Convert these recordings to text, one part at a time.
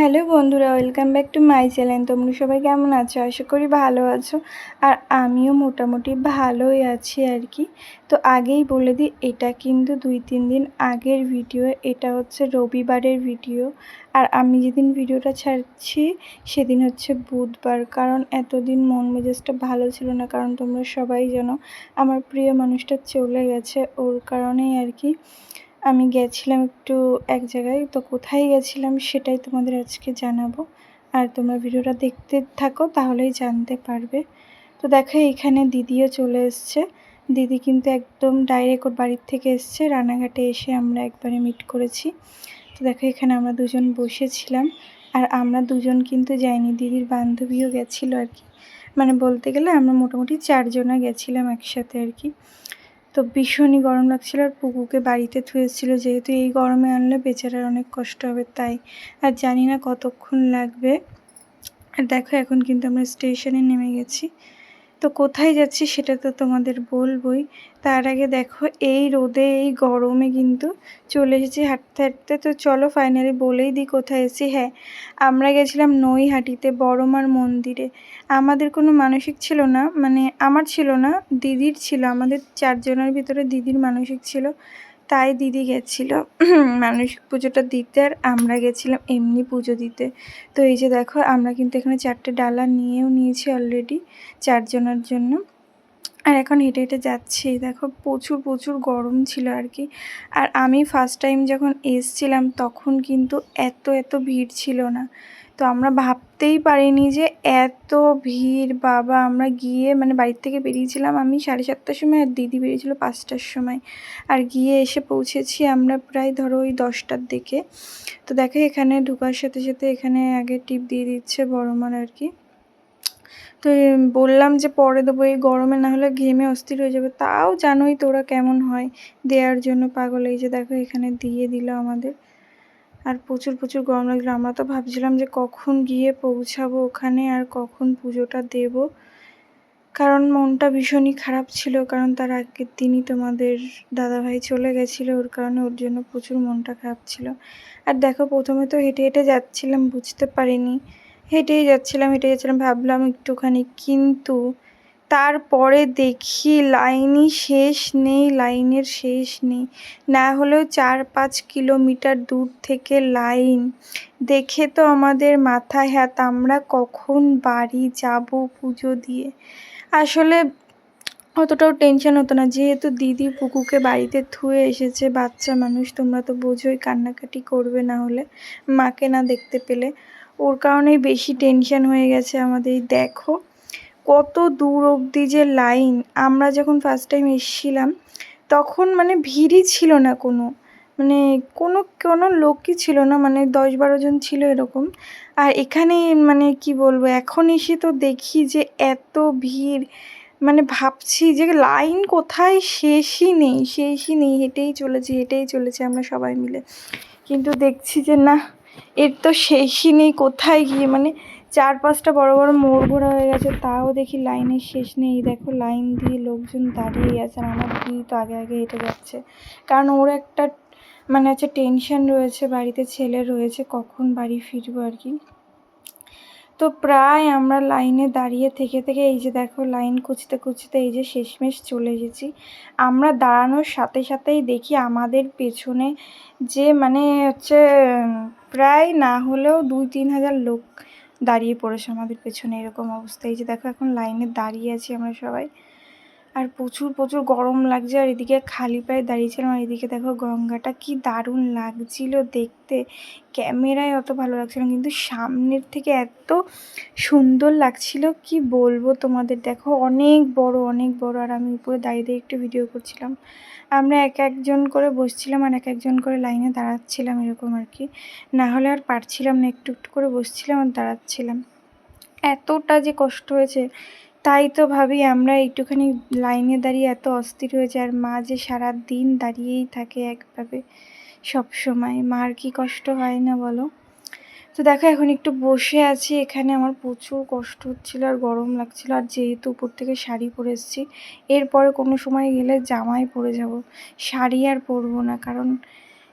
Hello বন্ধুরা, welcome back to my channel. তোমরা সবাই কেমন আছো? আশা করি ভালো আছো। আর আমিও মোটামুটি ভালোই আছি আর কি। তো আগেই বলে দিই, এটা কিন্তু দুই তিন দিন আগের ভিডিও। এটা হচ্ছে রবিবারের ভিডিও। আর আমি যেদিন ভিডিওটা ছাড়ছি, সেদিন হচ্ছে বুধবার। কারণ এতদিন মন মেজাজটা ভালো ছিল না, কারণ তোমরা সবাই জানো, আমার প্রিয় মানুষটা চলে গেছে। ওর কারণেই আর কি আমি গেছিলাম একটু এক জায়গায়। তো কোথায় গেছিলাম সেটাই তোমাদের আজকে জানাব। আর তোমরা ভিডিওটা দেখতে থাকো, তাহলেই জানতে পারবে। তো দেখো, এখানে দিদিও চলে এসছে। দিদি কিন্তু একদম ডাইরেক্ট ওর বাড়ির থেকে এসছে। রানাঘাটে এসে আমরা একবারে মিট করেছি। তো দেখো, এখানে আমরা দুজন বসেছিলাম। আর আমরা দুজন কিন্তু যাইনি, দিদির বান্ধবীও গেছিল আর কি। মানে বলতে গেলে আমরা মোটামুটি চারজনা গেছিলাম একসাথে আর কি। তো ভীষণই গরম লাগছিল আর পুকুকে বাড়িতে থুয়েছিল যেহেতু এই গরমে আনলে বেচারার অনেক কষ্ট হবে তাই। আর জানি না কতক্ষণ লাগবে। আর দেখো এখন কিন্তু আমরা স্টেশনে নেমে গেছি। তো কোথায় যাচ্ছি সেটা তো তোমাদের বলবই। তার আগে দেখো, এই রোদে, এই গরমে কিন্তু চলে এসেছি হাঁটতে হাঁটতে। তো চলো ফাইনালি বলেই দিই কোথায় এসেছি। হ্যাঁ আমরা গেছিলাম নৈহাটিতে, বড়মার মন্দিরে। আমাদের কোনো মানসিক ছিল না মানে আমার ছিল না, দিদির ছিল। আমাদের চারজনের ভিতরে দিদির মানসিক ছিল। তাই দিদি গেছিল। মানসিক পুজোটা দিতে আর আমরা গেছিলাম এমনি পুজো দিতে। তো এই যে দেখো, আমরা কিন্তু এখানে চারটে ডালা নিয়েও নিয়েছি অলরেডি চারজনের জন্য। আর এখন হেঁটে হেঁটে যাচ্ছি। দেখো, প্রচুর প্রচুর গরম ছিল আর কি। আর আমি ফার্স্ট টাইম যখন এসছিলাম, তখন কিন্তু এত এত ভিড় ছিল না। তো আমরা ভাবতেই পারিনি যে এত ভিড়, বাবা, আমরা গিয়ে মানে বাড়ির থেকে বেরিয়েছিলাম আমি সাড়ে সাতটার সময় আর দিদি বেরিয়েছিল পাঁচটার সময়। আর গিয়ে এসে পৌঁছেছি আমরা প্রায় ধরো ওই দশটার দিকে। তো দেখো এখানে ঢুকার সাথে সাথে এখানে আগে টিপ দিয়ে দিচ্ছে বড় মার আর কি। তো বললাম যে পরে দেবো, এই গরমে না হলে ঘেমে অস্থির হয়ে যাবে। তাও জানোই তোরা কেমন হয়, দেওয়ার জন্য পাগল। এই যে দেখো এখানে দিয়ে দিল আমাদের। আর প্রচুর প্রচুর গরম লাগছিল। আমরা তো ভাবছিলাম যে কখন গিয়ে পৌঁছাবো ওখানে আর কখন পুজোটা দেব। কারণ মনটা ভীষণই খারাপ ছিল, কারণ তার আগের দিনই তোমাদের দাদাভাই চলে গেছিল, ওর কারণে ওর জন্য প্রচুর মনটা খারাপ ছিল। আর দেখো, প্রথমে তো হেঁটে হেঁটে যাচ্ছিলাম, বুঝতে পারিনি। হেঁটেই যাচ্ছিলাম, হেঁটে যাচ্ছিলাম, ভাবলাম একটুখানি, কিন্তু তারপরে দেখি লাইনই শেষ নেই, লাইনের শেষ নেই। না হলেও চার পাঁচ কিলোমিটার দূর থেকে লাইন। দেখে তো আমাদের মাথায় হাত আমরা কখন বাড়ি যাব পুজো দিয়ে। আসলে অতটাও টেনশন হতো না, যেহেতু দিদি পুকুকে বাড়িতে থুয়ে এসেছে, বাচ্চা মানুষ, তোমরা তো বোঝোই কান্নাকাটি করবে না হলে, মাকে না দেখতে পেলে। ওর কারণেই বেশি টেনশন হয়ে গেছে আমাদের দেখো। কত দূর অবধি যে লাইন, আমরা যখন ফার্স্ট টাইম এসেছিলাম, তখন মানে ভিড়ই ছিল না কোনো। মানে কোনো কোনো লোকই ছিল না মানে দশ বারো জন ছিল এরকম। আর এখানে মানে কি বলব, এখন এসে তো দেখি যে এত ভিড় মানে ভাবছি যে লাইন কোথায় শেষই নেই শেষই নেই, হেঁটেই চলেছি, হেঁটেই চলেছে আমরা সবাই মিলে। কিন্তু দেখছি যে না, এর তো শেষই নেই, কোথায় গিয়ে মানে চার পাঁচটা বড় বড় মোড় ঘোরা হয়ে গেছে, তাও দেখি লাইনের শেষ নেই। দেখো লাইন দিয়ে লোকজন দাঁড়িয়ে আছে আর আমার দিদি তো আগে আগে হেঁটে যাচ্ছে। কারণ ওর একটা মানে হচ্ছে টেনশন রয়েছে, বাড়িতে ছেলে রয়েছে, কখন বাড়ি ফিরবো আর কি। তো প্রায় আমরা লাইনে দাঁড়িয়ে থেকে থেকে এই যে দেখো লাইন কুচতে কুচতে এই যে শেষমেশ চলে এসেছি। আমরা দাঁড়ানোর সাথে সাথেই দেখি আমাদের পেছনে যে মানে হচ্ছে, প্রায় না হলেও দুই তিন হাজার লোক দাঁড়িয়ে পড়েছে আমাদের পেছনে, এরকম অবস্থা। এই যে দেখো, এখন লাইনে দাঁড়িয়ে আছি আমরা সবাই। আর প্রচুর প্রচুর গরম লাগছে আর এদিকে খালি পায়ে দাঁড়িয়েছিলাম আর এদিকে দেখো গঙ্গাটা কি দারুণ লাগছিল দেখতে। ক্যামেরায় অত ভালো লাগছিল কিন্তু সামনের থেকে এত সুন্দর লাগছিল, কি বলব তোমাদের? দেখো অনেক বড় অনেক বড় আর আমি উপরে দাঁড়িয়ে দাঁড়িয়ে একটু ভিডিও করছিলাম। আমরা এক একজন করে বসছিলাম আর এক একজন করে লাইনে দাঁড়াচ্ছিলাম এরকম আর কি। না হলে আর পারছিলাম না, একটু একটু করে বসছিলাম আর দাঁড়াচ্ছিলাম। এতটা যে কষ্ট হয়েছে তাই তো ভাবি আমরা একটুখানি লাইনে দাঁড়িয়ে এত অস্থির হয়ে যায় আর মা যে সারা দিন দাঁড়িয়েই থাকে একভাবে সব সময়, মার কি কষ্ট হয় না বলো? তো দেখো এখন একটু বসে আছি, এখানে আমার প্রচুর কষ্ট হচ্ছিল আর গরম লাগছিল, আর যেহেতু উপর থেকে শাড়ি পরে এসেছি, এরপরে কোনো সময় গেলে জামাই পরে যাব, শাড়ি আর পরবো না, কারণ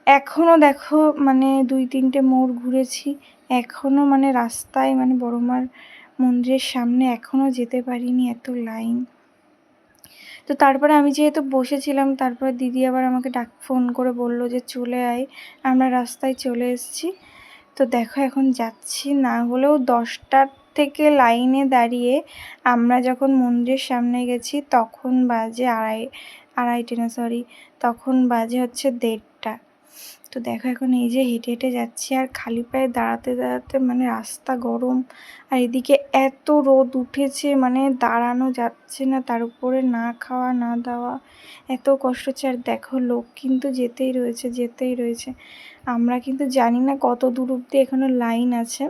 এখনও দেখো মানে দুই তিনটে মোড় ঘুরেছি এখনও মানে রাস্তায় মানে বড় মার মন্দিরের সামনে এখনও যেতে পারিনি এত লাইন। তো তারপরে আমি যেহেতু বসেছিলাম, তারপরে দিদি আবার আমাকে ডাক, ফোন করে বলল যে চলে আয়, আমরা রাস্তায় চলে এসেছি। তো দেখো এখন যাচ্ছি, না হলেও দশটার থেকে লাইনে দাঁড়িয়ে আমরা যখন মন্দিরের সামনে গেছি, তখন বাজে আড়াই, আড়াইটে না সরি তখন বাজে হচ্ছে দেড়টা। তো দেখো এখন এই যে হেঁটে হেঁটে যাচ্ছি আর খালি পায়ে দাঁড়াতে দাঁড়াতে মানে রাস্তা গরম আর এদিকে এত রোদ উঠেছে মানে দাঁড়ানো যাচ্ছে না, তার উপরে না খাওয়া, না দাওয়া। এত কষ্ট হচ্ছে আর দেখো লোক কিন্তু যেতেই রয়েছে যেতেই রয়েছে। আমরা কিন্তু জানি না কত দূর অব্দি এখনও লাইন আছে।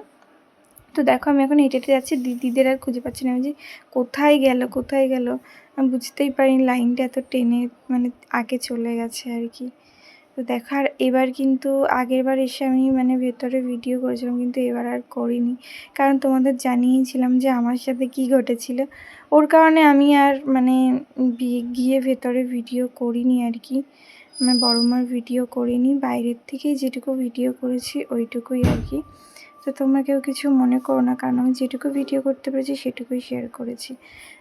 তো দেখো আমি এখন হেঁটে হেঁটে যাচ্ছি দিদিদের আর খুঁজে পাচ্ছি না। যে কোথায় গেল কোথায় গেল? আমি বুঝতেই পারিনি লাইনটা এত টেনে মানে আগে চলে গেছে আর কি। তো দেখার এবার কিন্তু আগের বার এসে আমি মানে ভেতরে ভিডিও করেছিলাম, কিন্তু এবার আর করিনি। কারণ তোমাদের জানিয়েছিলাম যে আমার সাথে কি ঘটেছিল। ওর কারণে আমি আর মানে গিয়ে ভেতরে ভিডিও করিনি আর কি। মানে বড় মার ভিডিও করিনি, বাইরের থেকেই যেটুকু ভিডিও করেছি ওইটুকুই আর কি। তো তোমরা কেউ কিছু মনে করো না, কারণ আমি যেটুকু ভিডিও করতে পেরেছি সেটুকুই শেয়ার করেছি।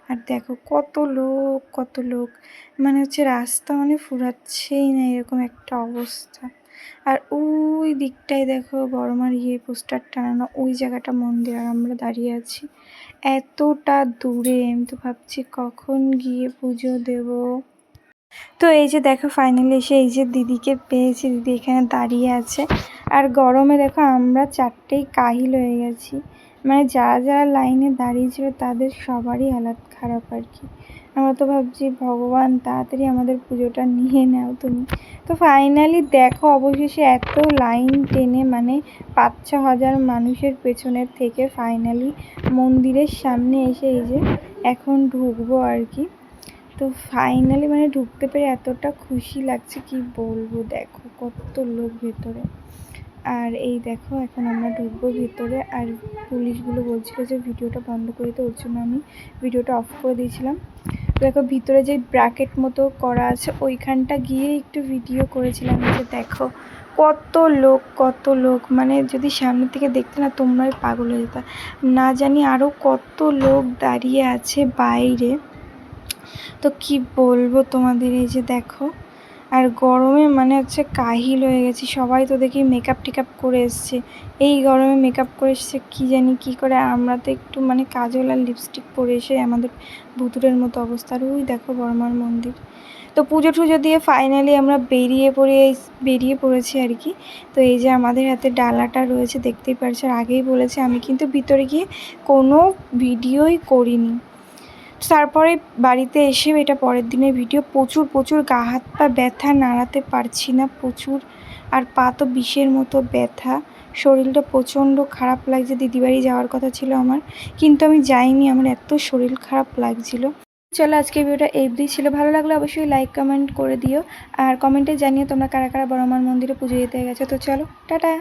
আর দেখো কত লোক কত লোক। মানে হচ্ছে রাস্তা মানে ফুরাচ্ছেই না এরকম একটা অবস্থা। আর ওই দিকটায় দেখো বড়মার ইয়ে পোস্টার টানানো, ওই জায়গাটা মন্দির আর আমরা দাঁড়িয়ে আছি। এতটা দূরে, আমি তো ভাবছি কখন গিয়ে পুজো দেব। তো এই যে দেখো ফাইনালি এসে এই যে দিদিকে পেয়েছি, দিদি এখানে দাঁড়িয়ে আছে। আর গরমে দেখো আমরা চারটেই কাহিল হয়ে গেছি। মানে যারা যারা লাইনে দাঁড়িয়েছিল তাদের সবারই হালাত খারাপ আর কি। আমরা তো ভাবছি ভগবান তাড়াতাড়ি আমাদের পুজোটা নিয়ে নাও তুমি। তো ফাইনালি দেখো অবশেষে এত লাইন টেনে মানে পাঁচ ছ হাজার মানুষের পেছনের থেকে ফাইনালি মন্দিরের সামনে এসে এই যে এখন ঢুকবো আর কি। তো ফাইনালি মানে ঢুকতে পেরে এতটা খুশি লাগছে কি বলব দেখো কত লোক ভেতরে। আর এই দেখো, এখন আমরা ঢুকবো ভিতরে। আর পুলিশগুলো বলছিল যে ভিডিওটা বন্ধ করে দিতে, ওর জন্য আমি ভিডিওটা অফ করে দিয়েছিলাম। দেখো, ভিতরে যে ব্র্যাকেট মতো করা আছে, ওইখানটা গিয়ে একটু ভিডিও করেছিলাম যে দেখো, কত লোক কত লোক। মানে যদি সামনে থেকে দেখতে না, তোমরাই পাগল হয়ে যেত। না জানি আরও কত লোক দাঁড়িয়ে আছে বাইরে। তো কি বলব তোমাদের, এই যে দেখো। আর গরমে মানে হচ্ছে কাহিল হয়ে গেছি। সবাই তো দেখি মেকআপ টেকআপ করে এসছে। এই গরমে মেকআপ করে এসছে কী জানি কী করে। আমরা তো একটু মানে কাজল আর লিপস্টিক পরে এসে আমাদের ভুতুরের মতো অবস্থা। আর ওই দেখো বর্মার মন্দির। তো পুজো টুজো দিয়ে ফাইনালি আমরা বেরিয়ে পড়ে বেরিয়ে পড়েছি আর কি। তো এই যে আমাদের হাতে ডালাটা রয়েছে, দেখতেই পারছ। আর আগেই বলেছে, আমি কিন্তু ভিতরে গিয়ে কোনো ভিডিওই করিনি। তারপরে বাড়িতে এসে এটা পরের দিনের ভিডিও প্রচুর প্রচুর গা হাত পা ব্যথা, নাড়াতে পারছি না প্রচুর, আর পা তো বিষের মতো ব্যথা, শরীরটা প্রচণ্ড খারাপ লাগছে, দিদিবাড়ি যাওয়ার কথা ছিল আমার, কিন্তু আমি যাইনি, আমার এত শরীর খারাপ লাগছিল। চলো আজকে ভিডিওটা এফডি ছিল ভালো লাগলে অবশ্যই লাইক কমেন্ট করে দিও, আর কমেন্টে জানিও তোমরা কারা কারা বড় মন্দিরে পুজো দিতে গেছো, তো চলো, টাটা!